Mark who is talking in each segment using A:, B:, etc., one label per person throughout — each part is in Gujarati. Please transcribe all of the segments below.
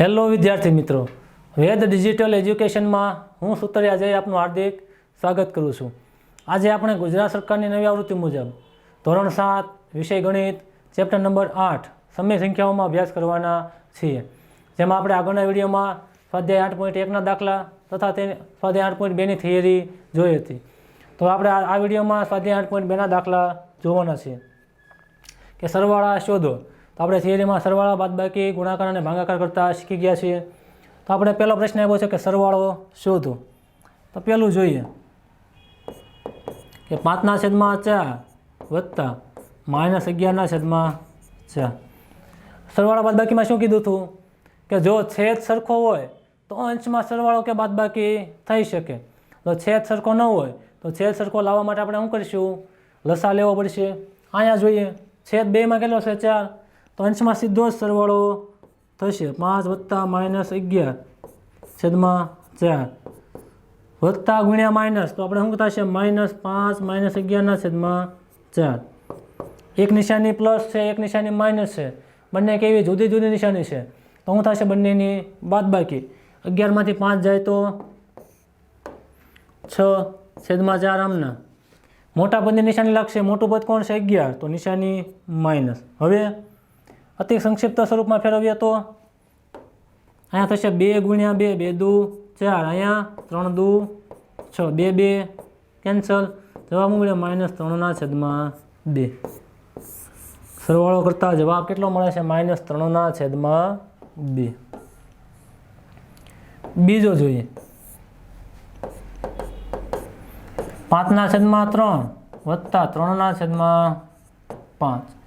A: હેલો વિદ્યાર્થી મિત્રો. વેદ ડિજિટલ એજ્યુકેશનમાં હું સુતરિયા જય આપનું હાર્દિક સ્વાગત કરું છું. આજે આપણે ગુજરાત સરકારની નવી આવૃત્તિ મુજબ ધોરણ સાત, વિષય ગણિત ચેપ્ટર નંબર આઠ, સમય સંખ્યાઓમાં અભ્યાસ કરવાના છીએ. જેમાં આપણે આગળના વિડીયોમાં સ્વાધ્યાય આઠ પોઈન્ટ એકના દાખલા તથા તે સ્વાધ્યાય આઠ પોઈન્ટ બેની થિયરી જોઈ હતી. તો આપણે આ વિડીયોમાં સ્વાધ્યાય આઠ પોઈન્ટ બેના દાખલા જોવાના છીએ. કે સરવાળા શોધો. તો આપણે થિયરીમાં સરવાળા બાદબાકી, ગુણાકાર અને ભાગાકાર કરતાં શીખી ગયા છીએ. તો આપણે પહેલો પ્રશ્ન આવ્યો છે કે સરવાળો શોધો. તો પહેલું જોઈએ કે પાંચના છેદમાં ચાર વત્તા માઇનસ અગિયારના છેદમાં ચાર. સરવાળા બાદબાકીમાં શું કીધું હતું? કે જો છેદ સરખો હોય તો અંશમાં સરવાળો કે બાદબાકી થઈ શકે. તો છેદ સરખો ન હોય તો છેદ સરખો લાવવા માટે આપણે શું કરીશું? લસા લેવો પડશે. અહીંયા જોઈએ, છેદ બેમાં કેટલો છે? ચાર. તો અંશમાં સીધો જ સરવાળો થશે. પાંચ વત્તા માઇનસ અગિયાર છેદમાં ચાર. વત્તા ગુણ્યા માઇનસ. તો આપણે શું થશે? માઇનસ પાંચ, માઇનસ અગિયારના છેદમાં ચાર. એક નિશાની પ્લસ છે, એક નિશાની માઇનસ છે. બંને કેવી? જુદી જુદી નિશાની છે. તો શું થશે બંનેની બાદબાકી અગિયારમાંથી પાંચ જાય તો છ છેદમાં ચાર આમના. મોટા પદની નિશાની લાગશે મોટું પદ કોણ છે? અગિયાર. તો નિશાની માઇનસ. હવે અતિ સંક્ષિપ્ત સ્વરૂપમાં ફેરવીએ તો? અહીંયા થશે બે ગુણ્યા બે બે દુ, ચાર. અહીંયા ત્રણ દુ, છ. બે બે. કેન્સલ. જવાબ મળે માઇનસ ત્રણના છેદમાં બે. સરવાળો કરતાં જવાબ કેટલો મળે છે? માઇનસ ત્રણના છેદમાં બે. બીજો જોઈએ. પાંચના છેદમાં ત્રણ વત્તા ત્રણના છેદમાં પાંચ.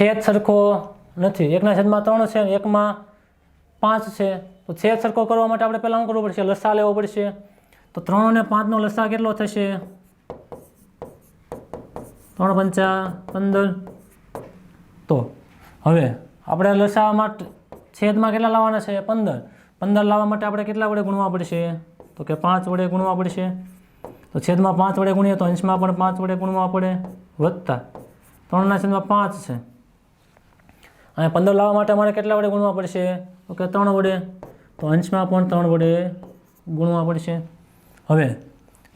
A: છેદ સરખો નથી. એકના છેદમાં ત્રણ છે એકમાં પાંચ છે. તો છેદ સરખો કરવા માટે આપણે પહેલાં શું કરવું પડશે? લસા લેવો પડશે. તો ત્રણ અને પાંચનો લસા કેટલો થશે? ત્રણ પંચા પંદર. તો હવે આપણે લસા માટે છેદમાં કેટલા લાવવાના છે? પંદર. પંદર લાવવા માટે આપણે કેટલા વડે ગુણવા પડશે? તો કે પાંચ વડે ગુણવા પડશે. તો છેદમાં પાંચ વડે ગુણીએ તો અંશમાં પણ પાંચ વડે ગુણવા પડે વધતા ત્રણના છેદમાં પાંચ છે. અને પંદર લાવવા માટે અમારે કેટલા વડે ગુણવા પડશે? તો કે ત્રણ વડે. તો અંશમાં પણ ત્રણ વડે ગુણવા પડશે. હવે,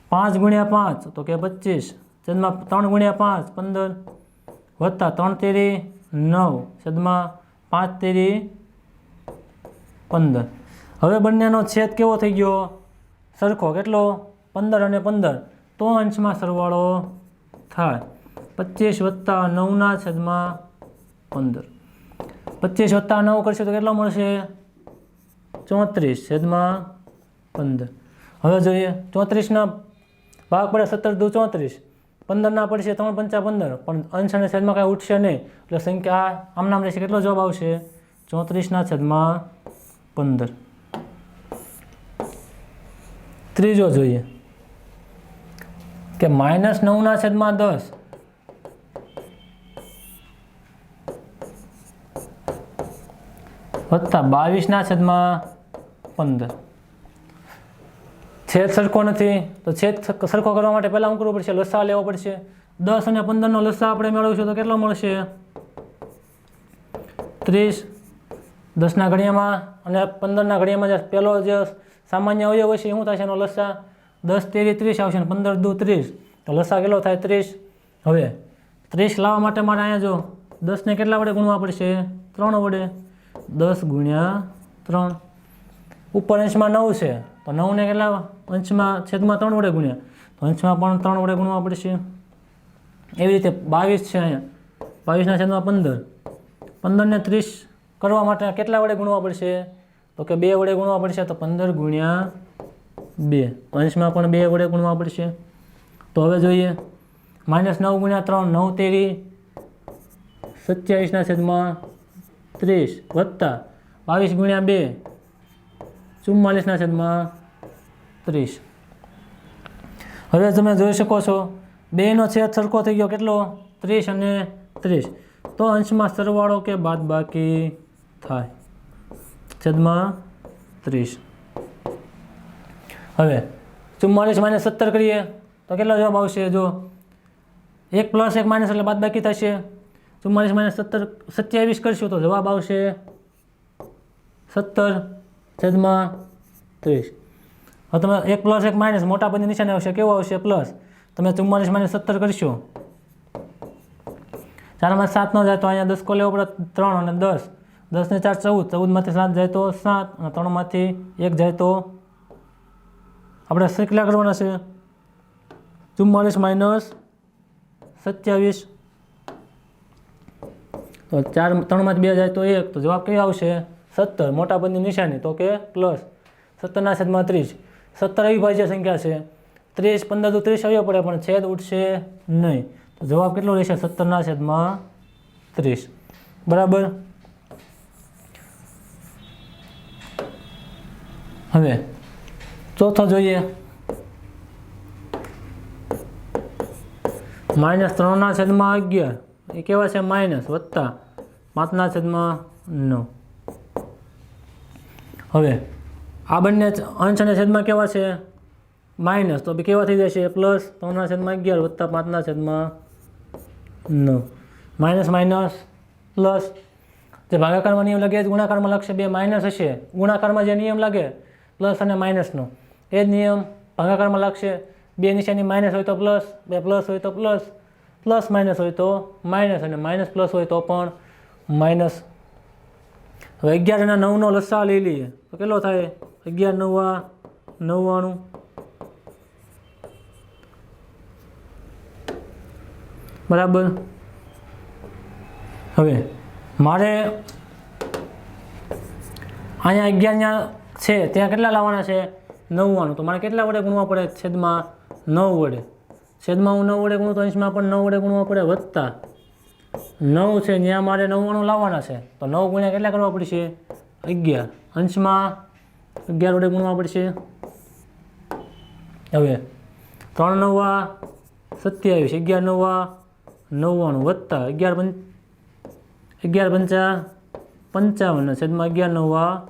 A: પાંચ ગુણ્યા પાંચ, તો કે પચીસ. છેદમાં ત્રણ ગુણ્યા પાંચ, પંદર. વત્તા ત્રણ તેરી નવ, છેદમાં પાંચ તેરી પંદર. હવે બંનેનો છેદ કેવો થઈ ગયો? સરખો કેટલો? પંદર અને પંદર. તો અંશમાં સરવાળો થાય. પચીસ વત્તા નવના છેદમાં પંદર. પચીસ વત્તા નવ કરશે તો કેટલો મળશે? ચોત્રીસ, છેદમાં પંદર. હવે જોઈએ, ચોત્રીસના ભાગ પડે સત્તર દુ ચોત્રીસ. પંદરના પડશે ત્રણ પંચા પંદર. પણ અંશ અને છેદમાં કાંઈ ઉઠશે નહીં. એટલે સંખ્યા આમ રહેશે. કેટલો જવાબ આવશે? ચોત્રીસના છેદમાં પંદર. ત્રીજો જોઈએ કે માઇનસ નવના છેદમાં દસ. વત્તા બાવીસના છેદમાં પંદર. છેદ સરખો નથી, તો છેદ સરખો કરવા માટે પહેલાં શું કરવું પડશે? લસા લેવો પડશે. દસ અને પંદરનો લસા આપણે મેળવીશું તો કેટલો મળશે? ત્રીસ. દસના ઘડિયામાં અને પંદરના ઘડિયામાં જે પહેલો જે સામાન્ય અવયવ હશે શું થશે? એનો લસા દસ તેરી ત્રીસ આવશે ને પંદર દુ ત્રીસ. તો લસા કેટલો થાય? ત્રીસ. હવે ત્રીસ લાવવા માટે મારે અહીંયા જો દસને કેટલા વડે ગુણવા પડશે? ત્રણ વડે. દસ ગુણ્યા ત્રણ. ઉપર અંશમાં નવ છે. તો નવને કેટલા અંશમાં છેદમાં ત્રણ વડે ગુણ્યા. તો અંશમાં પણ ત્રણ વડે ગુણવા પડશે. એવી રીતે બાવીસ છે અહીંયા. બાવીસના છેદમાં પંદર. પંદરને ત્રીસ કરવા માટે કેટલા વડે ગુણવા પડશે? તો કે બે વડે ગુણવા પડશે તો પંદર ગુણ્યા બે. અંશમાં પણ બે વડે ગુણવા પડશે. તો હવે જોઈએ. માઇનસ નવ ગુણ્યા ત્રણ, નવ તેરી. સત્યાવીસના છેદમાં ત્રીસ વત્તા બાવીસ ગુણ્યા બે ચુમ્માલીસના છેદમાં ત્રીસ. હવે તમે જોઈ શકો છો બેનો છેદ સરખો થઈ ગયો કેટલો? ત્રીસ અને ત્રીસ. તો અંશમાં સરવાળો કે બાદ બાકી થાય. છેદમાં ત્રીસ. હવે ચુમ્માલીસ માઇનસ સત્તર કરીએ તો કેટલો જવાબ આવશે? જો એક પ્લસ એક માઇનસ એટલે બાદ બાકી થશે. ચુમ્માલીસ માઇનસ સત્તર, સત્યાવીસ કરશું તો જવાબ આવશે સત્તર છેદમાં ત્રીસ. હવે તમે એક પ્લસ એક માઇનસ મોટા પદની નિશાની આવશે. કેવું આવશે? પ્લસ. તમે ચુમ્માલીસ માઇનસ સત્તર કરશો. ચારમાં સાત ન જાય તો અહીંયા દસ લેવો પડે ત્રણ અને દસ. દસ ને ચાર ચૌદ. ચૌદમાંથી સાત જાય તો સાત અને ત્રણમાંથી એક જાય તો આપણે કેટલા કરવાના છે. ચુમ્માલીસ માઇનસ સત્યાવીસ તો ચાર ત્રણમાંથી બે જાય તો એક. તો જવાબ કયો આવશે? સત્તર. મોટા પદની નિશાની. તો કે પ્લસ. સત્તરના છેદમાં ત્રીસ. સત્તર અવિભાજ્ય સંખ્યા છે. ત્રીસ, પંદર તો ત્રીસ આવ્યો પડે, પણ છેદ ઉઠશે નહીં. તો જવાબ કેટલો રહેશે? સત્તરના છેદમાં ત્રીસ. બરાબર? હવે, ચોથો જોઈએ. માઇનસ ત્રણના છેદમાં અગિયાર. એ કેવા છે? માઇનસ વત્તા પાંચના છેદમાં નવ. હવે, આ બંને અંશ અને છેદમાં કેવા છે? માઇનસ તો કેવા થઈ જશે? પ્લસ ત્રણના છેદમાં અગિયાર વત્તા પાંચના છેદમાં નવ. માઇનસ માઇનસ પ્લસ જે ભાગાકારમાં નિયમ લાગે, એ જ ગુણાકારમાં લખશે. બે માઇનસ હશે. ગુણાકારમાં જે નિયમ લાગે, પ્લસ અને માઇનસનો એ જ નિયમ ભાગાકારમાં લાગશે બે નિશાની માઇનસ હોય તો પ્લસ, બે પ્લસ હોય તો પ્લસ. પ્લસ માઇનસ હોય તો માઇનસ અને માઇનસ પ્લસ હોય તો પણ માઇનસ. હવે અગિયાર અને નવનો લસ્સા લઈ લઈએ. તો કેટલો થાય? અગિયાર, નવા, નવ્વાણું. બરાબર? હવે મારે અહીંયા અગિયાર છે, ત્યાં કેટલા લાવવાના છે? નવ્વાણું. તો મારે કેટલા વડે ગુણવા પડે? છેદમાં નવ વડે. છેદમાં હું નવ વડે ગુણું તો અંશમાં પણ નવ વડે ગુણવા પડે વધતા. નવ છે ત્યાં મારે નવ્વાણું લાવવાના છે. તો નવ ગુણ્યા કેટલા કરવા પડશે? અગિયાર. અંશમાં અગિયાર વડે ગુણવા પડશે? હવે, ત્રણ નવા સત્યાવીસ, અગિયાર નવા નવ્વાણું વત્તા અગિયાર પંચ અગિયાર પંચા પંચાવન, છેદમાં અગિયાર નવા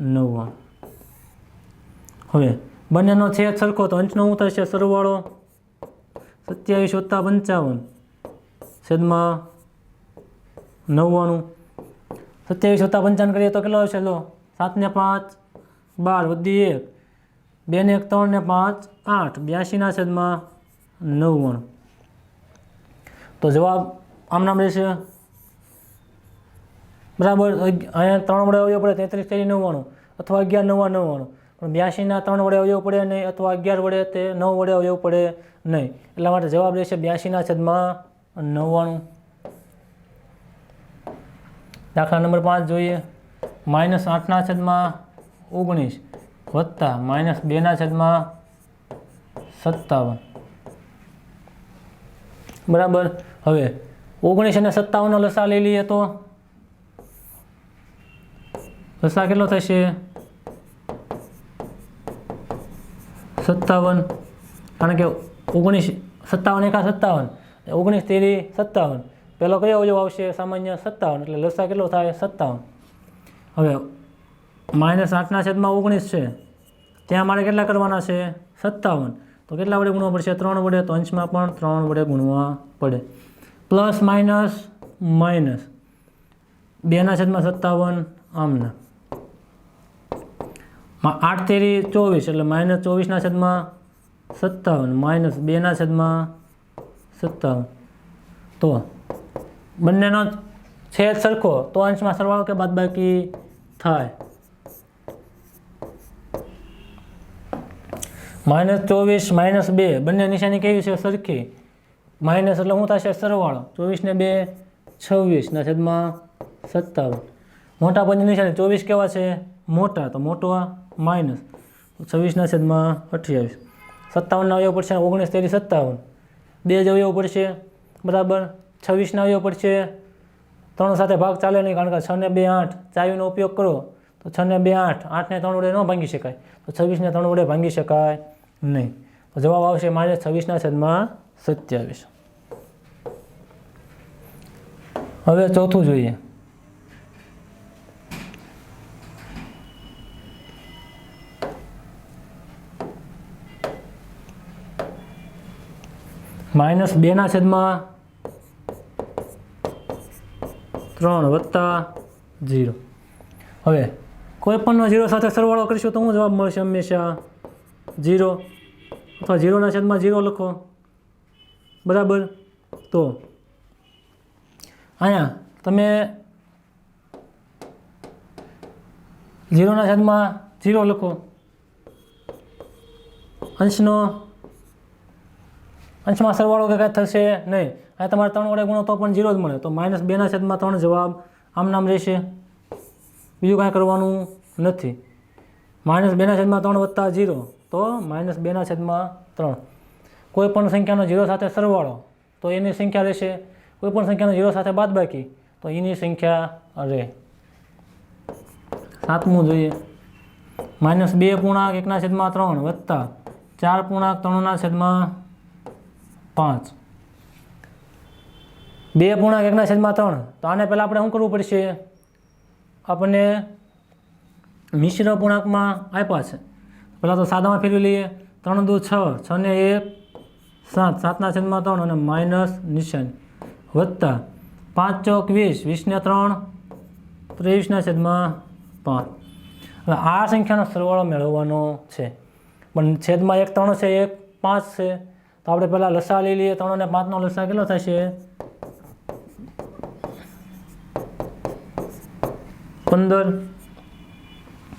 A: નવ્વાણું. હવે, બંનેનો છેદ સરખો તો અંશનો શું થશે? સરવાળો સત્યાવીસ વત્તા પંચાવન. છેદમાં નવ્વાણું. સત્યાવીસ વત્તા પંચાવન કરીએ તો કેટલો આવશે? લો, સાત ને પાંચ, બાર, વધી એક. બે ને એક, ત્રણ ને પાંચ, આઠ. બ્યાસીના છેદમાં નવ્વાણું. તો જવાબ આમ નામ રહેશે. બરાબર અહીંયા ત્રણ વડે આવ્યો પડે, તેત્રીસ તેરી નવ્વાણું. અથવા અગિયાર નવ્વા નવ્વાણું. પણ બ્યાસીના ત્રણ વડે અવયવ પડે નહીં અથવા અગિયાર વડે તે નવ વડે અવયવ પડે નહીં. એટલા માટે જવાબ રહેશે બ્યાસીના છદમાં નવ્વાણું. દાખલા નંબર પાંચ જોઈએ. માઇનસ આઠના છદમાં ઓગણીસ વત્તા માઇનસ બેના છદમાં સત્તાવન. બરાબર? હવે ઓગણીસ અને સત્તાવનનો લસા લઈ લઈએ તો? લસા કેટલો થશે? સત્તાવન. કારણ કે ઓગણીસ સત્તાવન એકા સત્તાવન. ઓગણીસ તેરી સત્તાવન. પહેલો કયો અવયવ આવશે? સામાન્ય સત્તાવન. એટલે લસા કેટલો થાય? સત્તાવન. હવે માઇનસ આઠના છેદમાં ઓગણીસ છે. ત્યાં મારે કેટલા કરવાના છે? સત્તાવન. તો કેટલા વડે ગુણવા પડશે? ત્રણ વડે. તો અંશમાં પણ ત્રણ વડે ગુણવા પડે. Plus minus minus. બેના છેદમાં સત્તાવન, આમના. આઠ તેરી ચોવીસ, એટલે માઇનસ ચોવીસના છેદમાં સત્તાવન, માઇનસ બેના છેદમાં સત્તાવન. તો બંનેનો છેદ સરખો, તો અંશમાં સરવાળો કે બાદ બાકી થાય? માઇનસ ચોવીસ, માઇનસ બે, બંને નિશાની કેવી છે? સરખી. માઇનસ એટલે શું થશે? સરવાળો. ચોવીસને બે છવ્વીસના છેદમાં સત્તાવન. મોટા પદની નિશાની ચોવીસ કેવા છે? મોટા તો મોટો માઇનસ છવ્વીસના છેદમાં અઠ્યાવીસ. સત્તાવનના અવયવ પડશે ઓગણીસ તેરી સત્તાવન. બે જ અવયવ પડશે, બરાબર? છવ્વીસના અવયવ પડશે, ત્રણ સાથે ભાગ ચાલે નહીં, કારણ કે છ ને બે આઠ, ચાવીનો ઉપયોગ કરો, તો છ ને બે આઠ, આઠને ત્રણ વડે ન ભાંગી શકાય, તો છવ્વીસને ત્રણ વડે ભાંગી શકાય નહીં. તો જવાબ આવશે માઇનસ છવ્વીસના છેદમાં સત્યાવીસ. હવે ચોથું જોઈએ. માઇનસ બેના છેદમાં ત્રણ વત્તા ઝીરો. હવે, કોઈ પણનો ઝીરો સાથે સરવાળો કરીશું તો શું જવાબ મળશે હંમેશા ઝીરો અથવા ઝીરોના છેદમાં ઝીરો લખો. બરાબર? તો અહીંયા તમે ઝીરોના છેદમાં ઝીરો લખો. અંશનો અંશમાં સરવાળો કે થશે નહીં. આ તમારે ત્રણ વડે ગુણો તો પણ ઝીરો જ મળે. તો માઇનસ બેના છેદમાં ત્રણ જવાબ આમ નામ રહેશે. બીજું કાંઈ કરવાનું નથી. માઇનસ બેના છેદમાં ત્રણ વત્તા ઝીરો. તો માઇનસ બેના છેદમાં ત્રણ. કોઈ પણ સંખ્યાનો ઝીરો સાથે સરવાળો, તો એની સંખ્યા રહેશે. કોઈ પણ સંખ્યાનો જીરો સાથે બાદબાકી તો એની સંખ્યા રહે. સાતમું જોઈએ. માઇનસ બે પૂર્ણાંક એકના છેદમાં ત્રણ વત્તા ચાર પૂર્ણાંક ત્રણના છેદમાં પાંચ. બે પૂર્ણાંક એકના છેદમાં ત્રણ. તો આને પહેલાં આપણે શું કરવું પડશે? આપણને મિશ્ર પૂર્ણાંકમાં આપ્યા છે. પહેલાં તો સાદામાં ફેરવી લઈએ. ત્રણ, દુ, છ છ ને એક, સાત. સાતના છેદમાં ત્રણ અને માઇનસ નિશાની. વત્તા પાંચ ચોક વીસ. વીસને ત્રણ ત્રેવીસના છેદમાં પાંચ. હવે આ સંખ્યાનો સરવાળો મેળવવાનો છે. પણ છેદમાં એક, ત્રણ છે, એક, પાંચ છે. તો આપણે પહેલાં લસા લઈ લઈએ. ત્રણ અને પાંચનો લસા કેટલો થશે? પંદર.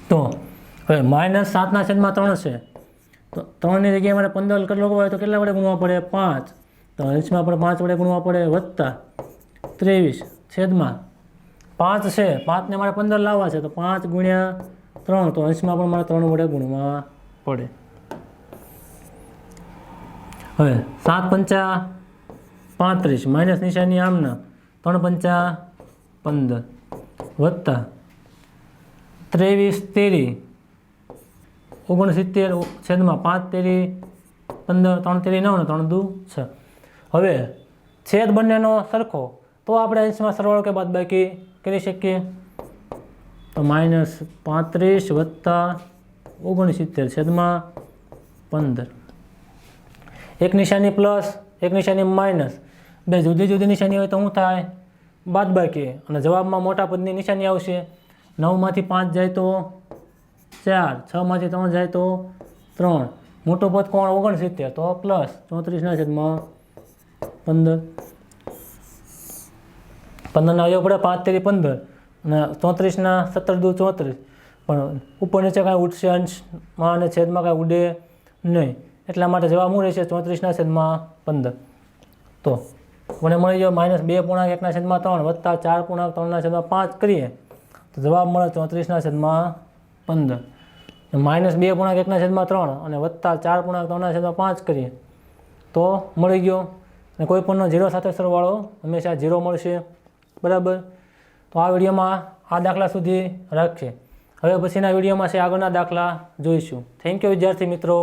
A: તો હવે માઇનસ સાતના છેદમાં ત્રણ છે. તો ત્રણની જગ્યાએ મારે પંદર કેટલો હોય તો કેટલા વડે ગુણવા પડે? પાંચ. તો અંશમાં આપણે પાંચ વડે ગુણવા પડે વત્તા ત્રેવીસ. છેદમાં પાંચ છે. પાંચને મારે પંદર લાવવા છે. તો પાંચ ગુણ્યા ત્રણ. તો અંશમાં પણ મારે ત્રણ વડે ગુણવા પડે. હવે સાત પંચા પાંત્રીસ, માઇનસ નિશાની આમના, ત્રણ પંચા પંદર, વત્તા ત્રેવીસ તેરી, ઓગણસિત્તેર છેદમાં પાંચ તેરી, પંદર, ત્રણ તેરી નવ ને ત્રણ દુ છ. હવે છેદ બંનેનો સરખો, તો આપણે અંશમાં સરવાળો કે બાદબાકી કરી શકીએ? તો માઇનસ પાંત્રીસ વત્તા ઓગણસિત્તેર છેદમાં પંદર. એક નિશાની પ્લસ એક નિશાની માઇનસ બે જુદી જુદી નિશાની હોય તો શું થાય? બાદબાકી અને જવાબમાં મોટા પદની નિશાની આવશે. નવમાંથી પાંચ જાય તો ચાર. છમાંથી ત્રણ જાય તો ત્રણ. મોટો પદ કોણ? ઓગણસિત્તેર. તો પ્લસ ચોત્રીસના છેદમાં પંદર. પંદરના આવ્યો પડે પાંચ તેરી પંદર. અને ચોત્રીસના સત્તર દુ ચોત્રીસ. પણ ઉપર નીચે કાંઈ ઉઠશે અંશમાં અને છેદમાં કાંઈ ઉડે નહીં. એટલા માટે જવાબ શું રહેશે? ચોત્રીસના છેદમાં પંદર. તો મને મળી ગયો માઇનસ બે પૂર્ણાંક, એકના છેદમાં ત્રણ, વત્તા ચાર પૂર્ણાંક, ત્રણના છેદમાં પાંચ કરીએ, તો જવાબ મળે ચોત્રીસના છેદમાં પંદર. માઇનસ બે પૂર્ણાંક, એકના છેદમાં ત્રણ અને વત્તા ચાર પૂર્ણાંક, ત્રણના છેદમાં પાંચ કરીએ. તો મળી ગયો. અને કોઈ પણનો ઝીરો સાથે સરવાળો હંમેશા ઝીરો મળશે. બરાબર? તો આ વિડીયોમાં આ દાખલા સુધી રાખીએ. હવે પછીના વિડીયોમાં છે આગળના દાખલા જોઈશું. થેન્ક યુ વિદ્યાર્થી મિત્રો.